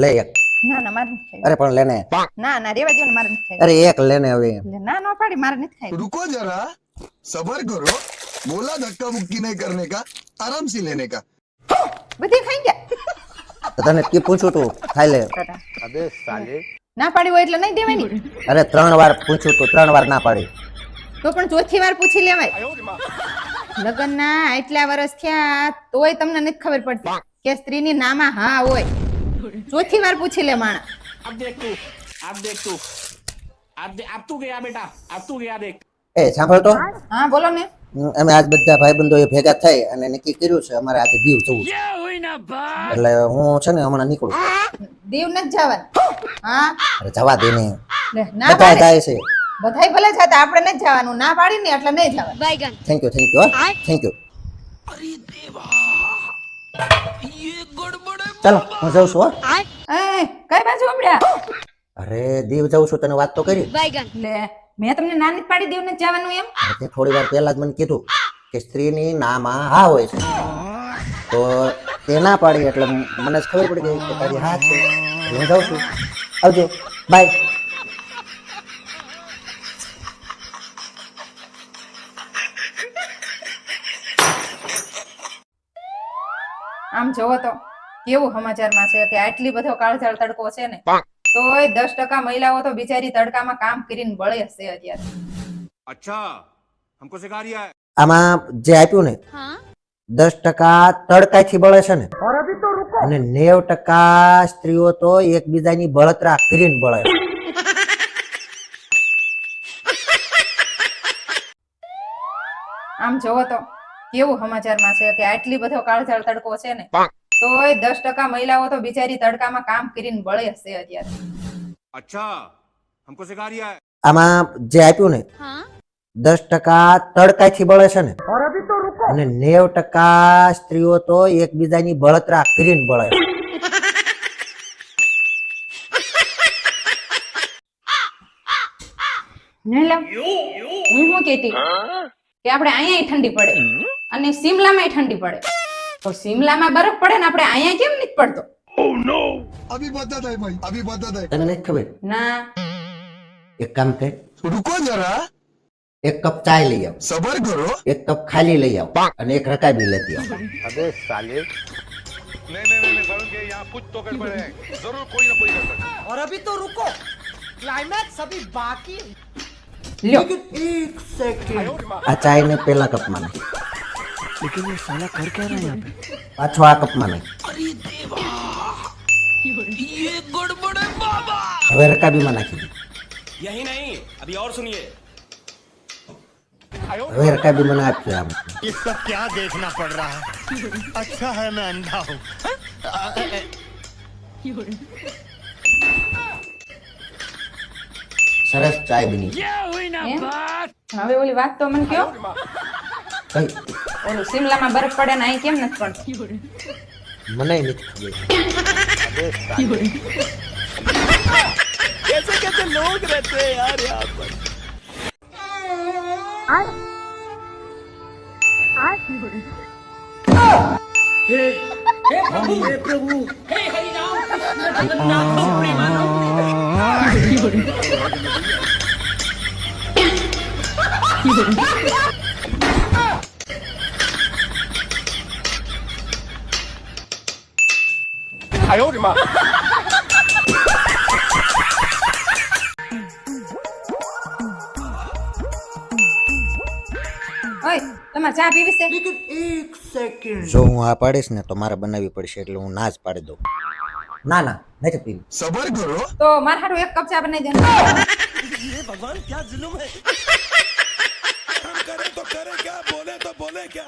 લે એક. ના ના મારે નથી અરે પણ લેને. ના ના રેવા દો ને મારે નથી અરે એક લેને હવે. ના ના પાડી મારે નથી ખાઈ રુકો જરા. સબર કરો. બોલા ધક્કા મુક્કી નહીં કરને કા. આરામ સે લેને કા. બધી ખાઈ ગયા. તને કે પૂછું તું? ખાઈ લે. અબે સાલે. ના પાડી હોય એટલે નહીં દેવાની. અરે ત્રણ વાર પૂછું તું ત્રણ વાર ના પાડી. તો પણ ચોથી વાર પૂછી લેવાય. લગ્નના એટલા વર્ષ થયા તોય તમને નથી ખબર પડતી કે સ્ત્રીની નામાં હા હોય. ચોથી વાર પૂછી લે માણા अब देख तू अब देख तू अब दे, अब तू गया बेटा अब तू गया देख એ સાંભળ તો હા બોલો ને હમ, અમે આજ બધા ભાઈબંધો એ ભેગા થઈ અને નક્કી કર્યું છે અમારે આજે દીવ જવું છે. એટલે હું છે ને હમણાં નીકળું દેવ નથી જવાનું હા અરે જવા દે ને લે, ના બધા પાડે જાય છે બધાય ભલે જતા આપણે નથી જવાનું ના પાડી ને એટલે નહીં જવાનું thank you thank you thank you ચાલો હું જાઉં છું હો. કઈ બાજુ હમણાં? અરે દીવ જાઉં છું તને વાત તો કરી. લે મેં તમને નાની પાડી દેવ ને જવાનું એમ. તે થોડી વાર પહેલા જ મને કીધું કે સ્ત્રીની નામાં હા હોય છે. તો તે ના પાડી એટલે મને જ ખબર પડી ગઈ કે તારી હા છે. હું જાઉં છું. આવજો. બાય. આમ જોવો તો કેવું સમાચારમાં છે કે આટલી બધો કાળઝાળ તડકો છે ને તોય દસ ટકા મહિલાઓ તો બિચારી તડકામાં કામ કરીને બળે હશે અત્યારે. અચ્છા હમકો સિખા રહ્યા આમાં જે આપ્યું ને દસ ટકા તડકાથી બળે છે ને અને નેવ ટકા સ્ત્રીઓ તો એકબીજાની બળતરા કરીને બળે. આમ જોવો તો કેવું સમાચારમાં છે કે આટલી બધો કાળઝાળ તડકો છે ને? તો દસ ટકા મહિલાઓ તો બિચારી તડકામાં કામ કરીને બળે છે અત્યારે. અચ્છા હમકો સિખા રહ્યા આમાં જે આપ્યું ને દસ ટકા તડકાથી બળે છે ને. અને નેવ ટકા સ્ત્રીઓ તો એકબીજાની બળતરા કરીને બળે. હું શું કેતી કે આપણે અહીંયા ઠંડી પડે. અને સિમલામાં ઠંડી પડે તો સિમલામાં બરફ પડે ને આપણે અહીંયા કેમ નથી પડતો अभी बताता है भाई अभी बताता है તને નથી ખબર ના એક કામ કર रुको जरा એક કપ ચાય લઈ આવ सबर करो એક કપ ખાલી લઈ આવ અને એક રકાબી લેતી આવ नहीं नहीं नहीं सारुण के यहाँ कुछ तो गड़बड़ है जरूर कोई ना कोई गड़बड़ है। और अभी तो रुको क्लाइमैक्स अभी बाकी है લ્યો આ ચાય ને પેલા કપમાં નાખ પાછો આ કપમાં નાખ હવે રકાબીમાં નાખી દે यही नहीं अभी और सुनिए હવે રકાબી મને આપજો આમ ये सब क्या देखना पड़ रहा है अच्छा है मैं अंधा हूँ સરસ ચાય બની એમ? હવે ઓલી વાત તો મને કયો કઈ ઓલું સિમલામાં બરફ પડે ને અહીં કેમ નથી પડતો મને નથી ખબર 哎呦我的妈！તમારે હું આ પાડીશ ને તો મારે બનાવી પડશે એટલે હું ના જ પાડી દઉં. ના ના નથી પીવી. સબર કરો. તો મારા હારું એક કપ ચા બનાવી દે. ભગવાન ક્યાં જુલ્મ હે કરે તો કરે ક્યાં બોલે તો બોલે ક્યાં?